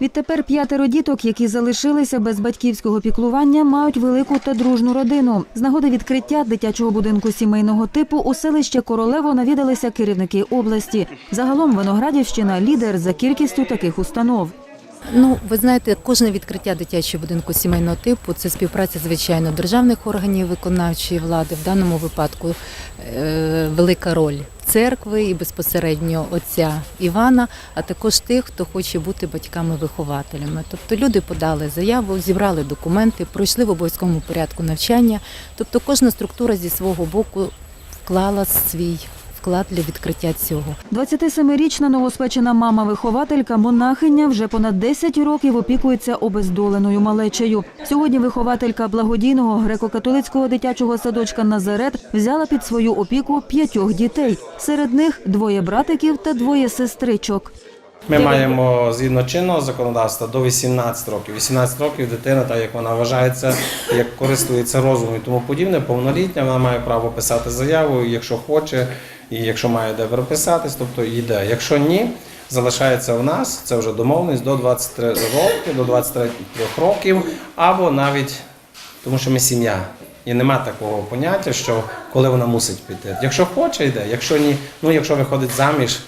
Відтепер п'ятеро діток, які залишилися без батьківського піклування, мають велику та дружну родину. З нагоди відкриття дитячого будинку сімейного типу у селище Королево навідалися керівники області. Загалом Виноградівщина лідер за кількістю таких установ. Ну, ви знаєте, кожне відкриття дитячого будинку сімейного типу це співпраця, звичайно, державних органів виконавчої влади. В даному випадку е, велика роль церкви і безпосередньо отця Івана, а також тих, хто хоче бути батьками-вихователями. Тобто люди подали заяву, зібрали документи, пройшли в обов'язковому порядку навчання. Тобто кожна структура зі свого боку вклала свій вклад для відкриття цього. 27-річна новоспечена мама-вихователька монахиня вже понад 10 років опікується обездоленою малечею. Сьогодні вихователька благодійного греко-католицького дитячого садочка Назарет взяла під свою опіку п'ятьох дітей. Серед них двоє братиків та двоє сестричок. Ми маємо згідно чинного законодавства до 18 років. 18 років дитина, так як вона вважається, як користується розумом і тому подібне, повнолітня, вона має право писати заяву, якщо хоче, і якщо має де переписатись, тобто йде. Якщо ні, залишається у нас, це вже домовленість до 23 років, до 23 років, або навіть тому, що ми сім'я. І нема такого поняття, що коли вона мусить піти. Якщо хоче, йде, якщо ні, ну якщо виходить заміж.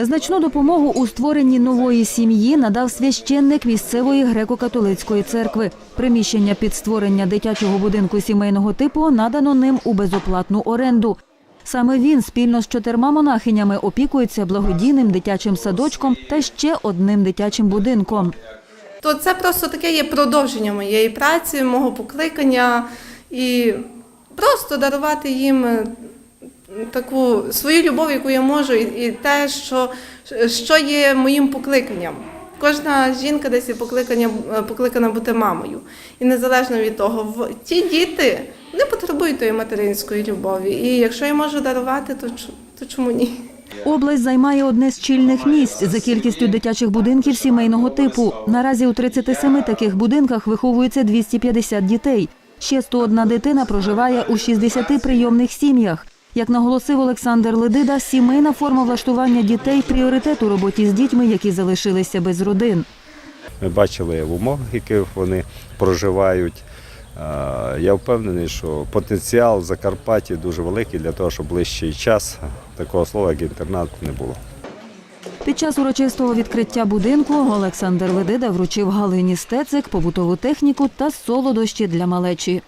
Значну допомогу у створенні нової сім'ї надав священник місцевої греко-католицької церкви. Приміщення під створення дитячого будинку сімейного типу надано ним у безоплатну оренду. Саме він спільно з чотирма монахинями опікується благодійним дитячим садочком та ще одним дитячим будинком. То це просто таке є продовження моєї праці, мого покликання і просто дарувати їм таку свою любов, яку я можу, і, і те, що, що є моїм покликанням. Кожна жінка десь покликання, е, покликана бути мамою. І незалежно від того, в- ті діти не потребують тої материнської любові. І якщо я можу дарувати, то, то чому ні? Область займає одне з чільних місць за кількістю дитячих будинків сімейного типу. Наразі у 37 таких будинках виховується 250 дітей. Ще 101 дитина проживає у 60 прийомних сім'ях. Як наголосив Олександр Ледида, сімейна форма влаштування дітей пріоритет у роботі з дітьми, які залишилися без родин. Ми бачили в умовах, в яких вони проживають. Я впевнений, що потенціал в Закарпатті дуже великий для того, щоб ближчий час такого слова, як інтернат, не було. Під час урочистого відкриття будинку Олександр Ледида вручив Галині Стецик побутову техніку та солодощі для малечі.